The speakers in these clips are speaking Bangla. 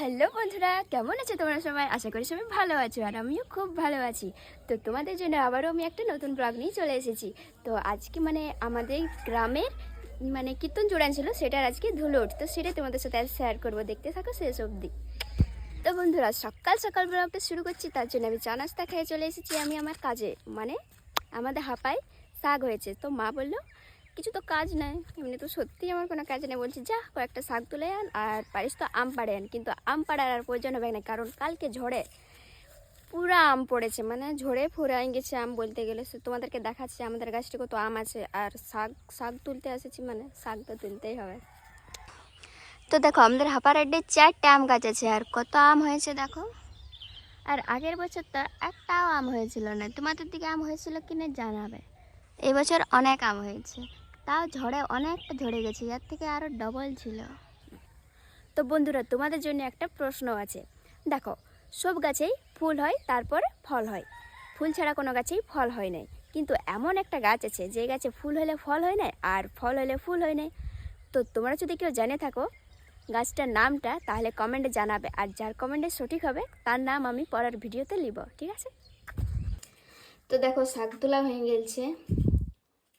হ্যালো বন্ধুরা, কেমন আছো তোমরা সবাই? আশা করি সবাই ভালো আছো আর আমিও খুব ভালো আছি। তো তোমাদের জন্য আবারও আমি একটা নতুন ব্লগ নিয়ে চলে এসেছি। তো আজকে মানে আমাদের গ্রামের মানে কীর্তন জোড়ান ছিল, সেটার আজকে ধুলোট তো সেটা তোমাদের সাথে আজ শেয়ার করব। দেখতে থাকো শেষ অবধি। তো বন্ধুরা, সকাল সকাল ব্লগটা শুরু করছি, তার জন্য আমি চা নাস্তা খেয়ে চলে এসেছি। আমি আমার কাজে মানে আমাদের হাপায় শাক হয়েছে। তো মা বলল কিছু তো কাজ নাই। এমনি তো সত্যিই আমার কোনো কাজ নেই। বলছি যা কয়েকটা শাক তুলে আন আর পারিস তো আম পাড়ে আন। কিন্তু আম পাড়ার আর প্রয়োজন হবে না, কারণ কালকে ঝড়ে পুরা আম পড়েছে। মানে ঝড়ে ফুরাই গেছে আম বলতে গেলে। তোমাদেরকে দেখাচ্ছে, আমাদের গাছটি কত আম আছে। আর শাক শাক তুলতে এসেছি মানে শাক তো তুলতেই হবে। তো দেখো, আমাদের হাপার আড্ডে চারটে আম গাছ আছে। আর কত আম হয়েছে দেখো। আর আগের বছর তো একটাও আম হয়েছিল না। তোমাদের দিকে আম হয়েছিল কিনা জানাবে। এবছর অনেক আম হয়েছে। তাও ঝড়ে অনেকটা ঝরে গেছে এর থেকে আরও ডবল ছিল। তো বন্ধুরা তোমাদের জন্য একটা প্রশ্ন আছে। দেখো সব গাছেই ফুল হয় তারপর ফল হয়। ফুল ছাড়া কোনো গাছেই ফল হয় নাই। কিন্তু এমন একটা গাছ আছে যে গাছে ফুল হলে ফল হয় না আর ফল হলে ফুল হয় নাই। তো তোমরা যদি কেউ জেনে থাকো গাছটার নামটা তাহলে কমেন্টে জানাবে। আর যার কমেন্টে সঠিক হবে তার নাম আমি পরের ভিডিওতে লিব ঠিক আছে? তো দেখো শাক তোলা হয়ে গেছে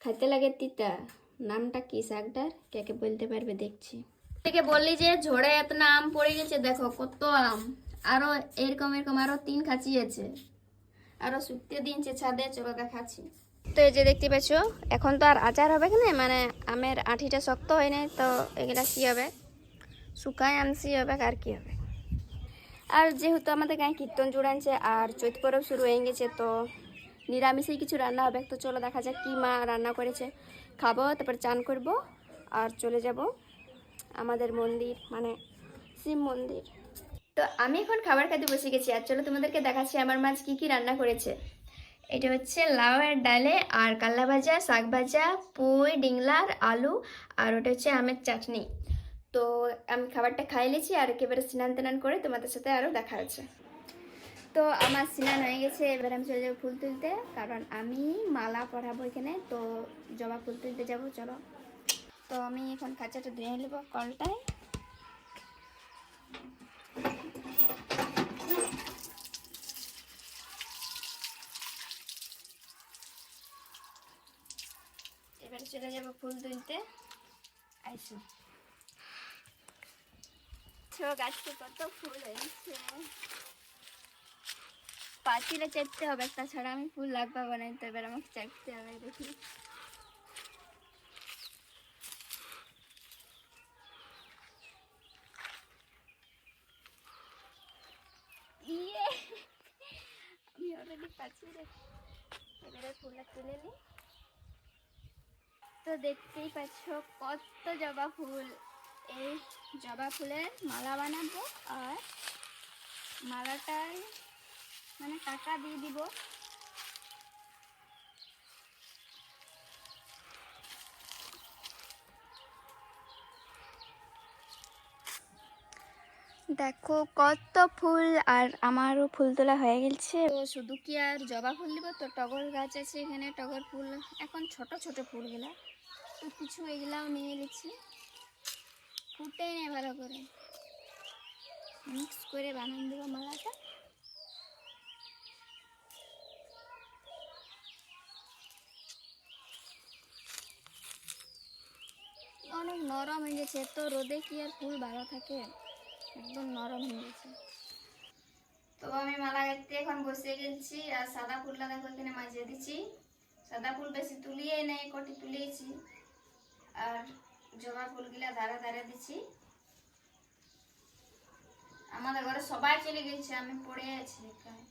খাইতে লাগে তিতা। নামটা কি শাকটার কে কে বলতে পারবে দেখছি। থেকে বললি যে ঝড়ে এত আম পড়ে গেছে দেখো কত আম। আরও এরকম এরকম আরও তিন খাঁচি আছে। আরও শুকতে দিনছে ছাদে চলো দেখাচ্ছি। তো এই যে দেখতে পাচ্ছ এখন তো আর আচার হবে না? মানে আমের আঠিটা শক্ত হয় নাই তো এগুলা কি হবে? শুকায় আনছি হবে আর কি হবে? আর যেহেতু আমাদের গায়ে কীর্তন জুড়ানছে আর চৈত পরব শুরু হয়ে গেছে তো নিরামিষেই কিছু রান্না হবে। তো চলো দেখা যাক কী মা রান্না করেছে। খাব, তারপর চান করব আর চলে যাব আমাদের মন্দির মানে শিব মন্দির। তো আমি এখন খাবার খেতে বসে গেছি, আর চলো তোমাদেরকে দেখাচ্ছি আমার মাছ কি কি রান্না করেছে। এটা হচ্ছে লাউয়ের ডালে আর কাল্লা ভাজা, শাক ভাজা, পুঁই, ডিংলার, আলু, আর ওটা হচ্ছে আমের চাটনি। তো আমি খাবারটা খাই নিয়েছি আর একেবারে স্নান টান করে তোমাদের সাথে আরও দেখা হচ্ছে। তো আমার স্নান হয়ে গেছে, এবার আমি চলে যাব ফুল তুলতে। কারণ আমি মালা পরাবো এখানে, তো জবা ফুল তুলতে যাব, চলো। তো আমি এখন কাঁচাটা ধুয়ে নেব কলটায়। এবার চলে যাব ফুল তুলতে। আইসো। ছো গাছতে কত ফুল হয়েছে। পাঁচিলে চাপতে হবে, তাছাড়া আমি ফুল লাগবা বানাই, তো এবার আমাকে চাপতে হবে, দেখি। ইয়ে আমি অলরেডি পাঁচিলে এবারে ফুলটা তুলে নিই তো দেখতেই পাচ্ছ কত জবা ফুল। এই জবা ফুলের মালা বানাবো, আর মালাটায় মানে টাকা দিয়ে দিব। দেখো কত ফুল আর আমারও ফুল তোলা হয়ে গেছে। তো শুধু কি আর জবা ফুল দিব? তো টগর গাছ আছে এখানে টগর ফুল। এখন ছোট ছোট ফুলগুলা। তো কিছু এগুলাও নিয়ে গেছি ফুটেই নেই ভালো করে। মিক্স করে বানান দেবো মালাটা। অনেক নরম হয়ে গেছে। তো রোদে কি আর ফুল ভালো থাকে? একদম নরম হয়ে গেছে। তো আমি মালা গাঁথতে এখন বসে গেছি আর সাদা ফুলটা দেখো, এখানে মাঝে দিচ্ছি। সাদা ফুল বেশি তুলিয়ে নেই, কটি তুলিয়েছি আর জবা ফুলগুলা ধারে ধারে দিচ্ছি। আমাদের ঘরে সবাই চলে গেছে, আমি পড়ে আছি একাই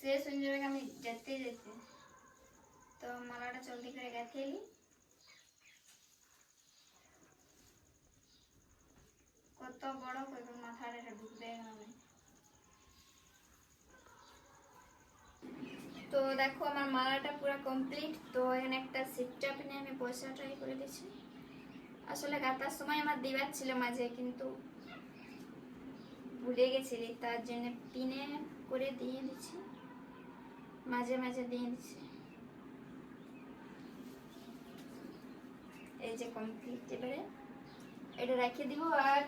শেষ হয়ে যাবে আমি যেতে যেতে। তো মালাটা জলদি করে গেঁথে এলি কত বড় করবে এটা ঢুকবে এখানে তো দেখো, আমার মালাটা পুরো কমপ্লিট তো এখানে একটা সিটটা পিনে আমি পয়সা ট্রাই করে দিচ্ছি আসলে গাতার সময় আমার দিবার ছিল মাঝে, কিন্তু ভুলে গেছিলি তার জন্য পিনে করে দিয়ে দিচ্ছি মাঝে মাঝে দিয়ে দিচ্ছি এই যে কমপ্লিট এবারে এটা রেখে দিব আর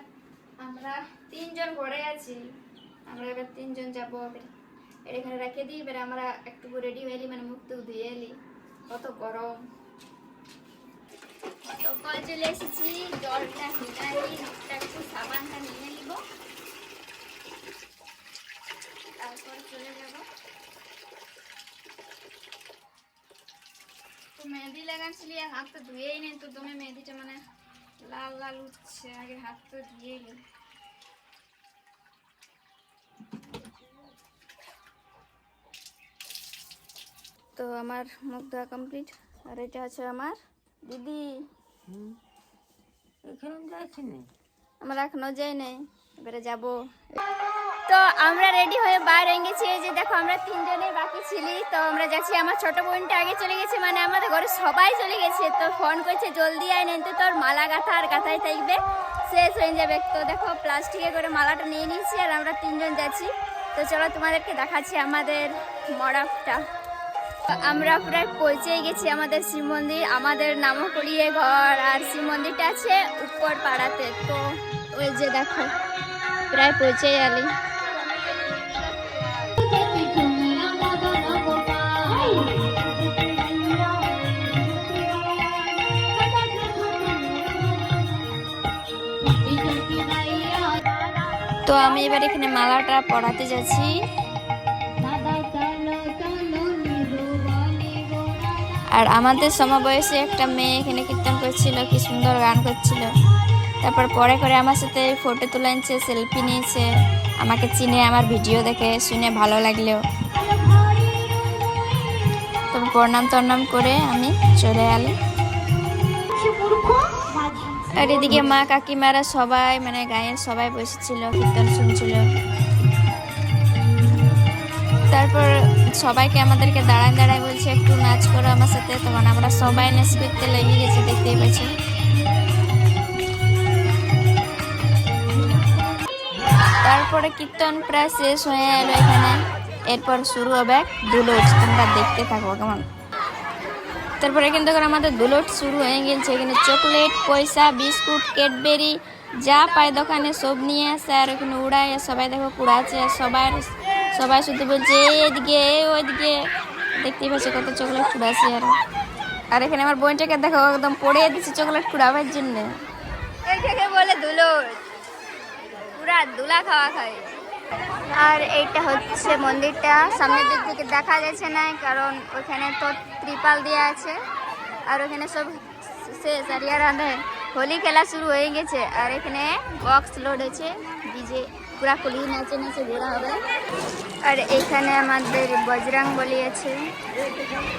আমরা তিনজন ঘরে আছি। আমরা এবার তিনজন যাব এখানে রেখে দিই, এবার আমরা একটু রেডি হয়ে এলি মানে মুখ টুক ধুয়ে এলি। কত গরম। তো কল চলে এসেছি, জলটা হিটাই মুখটা একটু সাবানটা নিয়ে নিব। তারপর চলে যাব। তো মেহেদি লাগাচ্ছিলি, হাত তো ধুয়েই নেই তো তুমি মেহেদিটা মানে লাল লাল উঠছে আগে হাত তো দিয়ে নি। তো আমার মুখ ধোয়া কমপ্লিট আর এটা আছে আমার দিদি। এখানে যাচ্ছে না? আমরা এখনও যাই নাই এবারে যাব। তো আমরা রেডি হয়ে বাইরে গেছি যে দেখো, আমরা তিনজনে বাকি ছিলি। তো আমরা যাচ্ছি, আমার ছোট বোনটা আগে চলে গেছে মানে আমাদের ঘরে সবাই চলে গেছে। তো ফোন করছে, জলদি আয় নেন তো তোর মালা গাঁথা আর গাঁথাই থাকবে। শেষ হয়ে যাবে। তো দেখো প্লাস্টিকে করে মালাটা নিয়ে নিয়েছি আর আমরা তিনজন যাচ্ছি। তো চলো তোমাদেরকে দেখাচ্ছি আমাদের মডাফটা আমরা প্রায় পৌঁছেই গেছি আমাদের শিব মন্দির। আমাদের নামকড়িয়ে ঘর আর শিব মন্দিরটা আছে উপর পাড়াতে। তো ওই যে দেখো, প্রায় পৌঁছে গেলি। তো আমি এবার এখানে মালাটা পড়াতে যাচ্ছি। আর আমাদের সমবয়সী একটা মেয়ে এখানে কীর্তন করছিল, কি সুন্দর গান করছিল। তারপর পরে করে আমার সাথে ফটো তুলে নিচ্ছে সেলফি নিয়েছে, আমাকে চিনে, আমার ভিডিও দেখে, শুনে ভালো লাগলেও। তো প্রণাম টনাম করে আমি চলে এলাম। আর এদিকে মা কাকিমারা সবাই মানে গায়ের সবাই বসেছিল, কীর্তন শুনছিল। তারপর সবাইকে আমাদেরকে দাঁড়ায় দাঁড়ায় বলছে, একটু নাচ করো আমার সাথে। তখন আমরা সবাই নাচ করতে লেগে গেছি, দেখতেই পাচ্ছি। তারপরে কীর্তন প্রায় শেষ হয়ে এলো এখানে। এরপর শুরু হবে দুলোট তোমরা দেখতে থাকো কেমন। তারপরে এখানে দেখো আমাদের দুলোট শুরু হয়ে গেছে এখানে চকলেট, পয়সা, বিস্কুট, ক্যাডবেরি, যা পায় দোকানে সব নিয়ে আসে আর এখানে উড়ায়। সবাই দেখো কুড়াচ্ছে সবাই সবাই শুধু বলছে "এই এদিকে, ওইদিকে। দেখতেই পাচ্ছি কত চকলেট কুড়াচ্ছে আর আর এখানে আমার বোনটাকে দেখো একদম পড়ে দিচ্ছে চকলেট কুড়াবার জন্য। বলে দুলোট। পুরা দুলা খাওয়া খায়। আর এইটা হচ্ছে মন্দিরটা। সামনের দিক থেকে দেখা যাচ্ছে না, কারণ ওখানে তো ত্রিপাল দেওয়া আছে। আর ওখানে সব সে আর ইয়ার হোলি খেলা শুরু হয়ে গেছে। আর এখানে বক্স লোড হয়েছে ডিজে পুরা খুলি নাচে নাচে ঘোরা হবে। আর এখানে আমাদের বজরাং বলি আছে।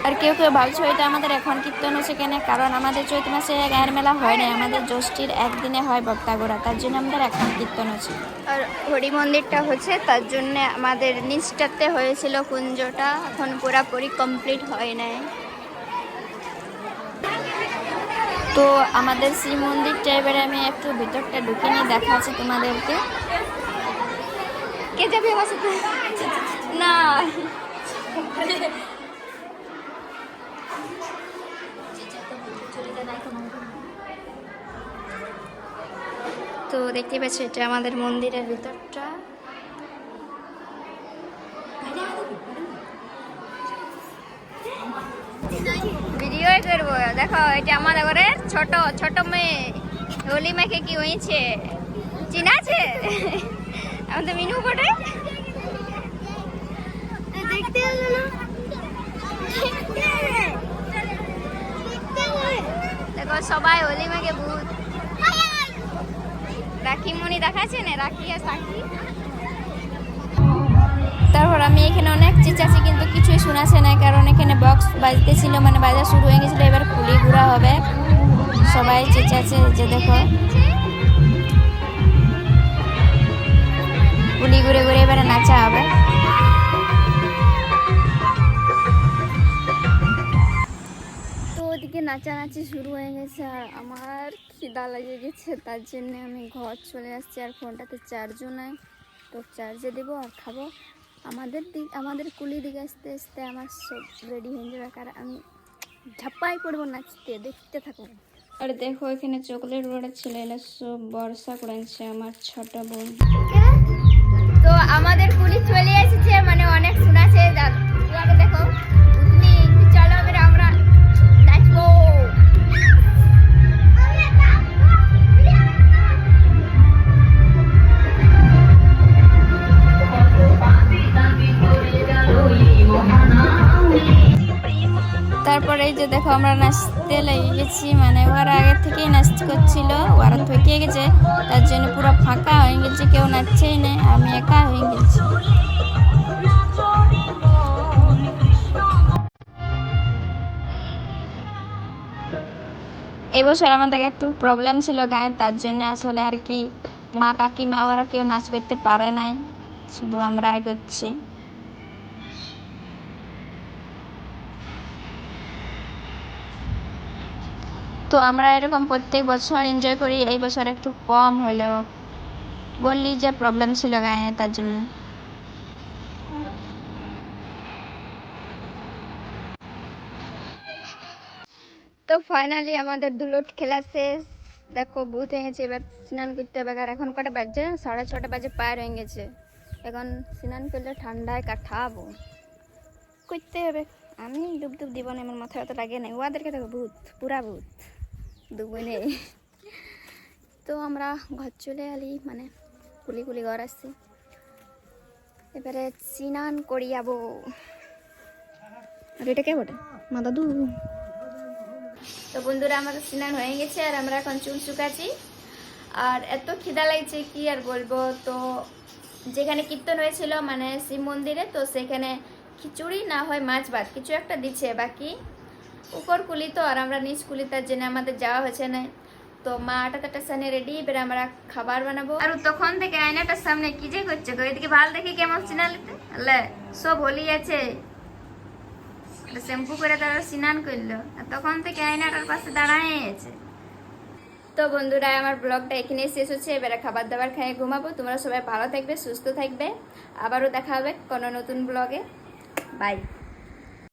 আর কেউ কেউ ভাবছ এটা আমাদের এখন কীর্তন হচ্ছে কেন? কারণ আমাদের চৈত মাসে গায়ের মেলা হয় না আমাদের জ্যৈষ্ঠীর একদিনে হয় বক্তাগোড়া তার জন্য আমাদের এখন কীর্তন হচ্ছে। আর হরি মন্দিরটা হচ্ছে তার জন্য আমাদের নিচটাতে হয়েছিল কুঞ্জটা এখন পুরাপুরি কমপ্লিট হয় নাই। তো আমাদের শ্রী মন্দিরটা এবারে আমি একটু ভিতরটা ঢুকে নিয়ে দেখাচ্ছি তোমাদেরকে। কে যাবে আমার সাথে? না। তো দেখতে পাচ্ছি, এটা আমাদের মন্দিরের ভিতরটা। ভিডিও করব। দেখো এটা আমাদের ঘরের ছোট ছোট মেয়ে। হোলি মেখে কি হয়েছে? চিনা আছে? আমাদের মিনু কোটে দেখতে দেখো সবাই হোলি মেখে ভূত রাখি মনি দেখাচ্ছে না? রাখি আর তারপর আমি এখানে অনেক চেঁচাচ্ছি কিন্তু কিছুই শোনাছে না কারণ এখানে বক্স বাজতেছিল মানে বাজা শুরু হয়ে গেছিল, এবার কুলি ঘুরা হবে। সবাই চেঁচাচ্ছে যে দেখো। কুলি ঘুরে ঘুরে এবারে নাচা হবে। ওদিকে নাচানাচি শুরু হয়ে গেছে, আর আমার খিদা লেগে গেছে, তার জন্য আমি ঘর চলে আসছি, আর ফোনটাতে চার্জও নাই। তো চার্জে দেবো আর খাব। আমাদের দিক আমাদের কুলি দিকে আসতে আসতে আমার সব রেডি হয়ে যাবে কারণ আমি ঝাপাই পড়ব নাচতে দেখতে থাকব। আর দেখো এখানে চকলেট বড়ো ছেলে এলে সব বর্ষা করেছে আমার ছোট বোন। তো আমাদের কুলি চলে দেখো, আমরা নাচতে লেগে গেছি মানে ওরা আগে থেকেই নাচ করছিল, ওরা থেকে গেছে, তার জন্য পুরো ফাঁকা হয়ে গেছে, কেউ নাচছেই না, আমি একা হয়ে গেছি। এবছর আমাদের একটু প্রবলেম ছিল গায়ে, তার জন্য আসলে আর কি মা কাকিমা ওরা কেউ নাচ করতে পারে নাই, শুধু আমরা করছি তো আমরা এরকম প্রত্যেক বছর এনজয় করি, এই বছর একটু কম হলেও। বললি যে প্রবলেম ছিল গায়ে, তার জন্য। তো ফাইনালি আমাদের দুলোট খেলা শেষ। দেখো ভূত হয়ে গেছে, এবার স্নান করতে হবে। আর এখন কটা বাজছে সাড়ে ছটা বাজে পার হয়ে গেছে। এখন স্নান করলে ঠান্ডায় কাঠাবো করতে হবে। আমি ডুব ডুব দিব না, আমার মাথায় অত লাগে না। ওদেরকে দেখো ভূত পুরা ভূত নেই তো আমরা ঘর চলে আলি মানে কুলি কুলি ঘর আসছি এবারে স্নান করি যাব আর এটা কে বটে? মা দাদু? তো বন্ধুরা আমাদের স্নান হয়ে গেছে আর আমরা এখন চুল শুকাচ্ছি। আর এত খিদা লাগছে কি আর বলব? তো যেখানে কীর্তন হয়েছিল মানে শিব মন্দিরে তো সেখানে খিচুড়ি না হয় মাছ ভাত কিছু একটা দিচ্ছে বাকি উপর কুলি তো, আর আমরা নিচ কুলি তার জন্য আমাদের যাওয়া হয়েছে না। তো মা আটা স্টেশনে রেডি এবার আমরা খাবার বানাবো। আর তখন থেকে আয়নাটার সামনে কি যে করছে গো? এদিকে ভালো দেখি কেমন চিনালিতে? লে সব হলি আছে। শ্যাম্পু করে তারা স্নান করল, আর তখন থেকে আয়নাটার পাশে দাঁড়ায় আছে। তো বন্ধুরা, আমার ব্লগটা এখানে শেষ হচ্ছে। এবারে খাবার দাবার খেয়ে ঘুমাবো। তোমরা সবাই ভালো থাকবে, সুস্থ থাকবে। আবারও দেখা হবে কোনো নতুন ব্লগে। বাই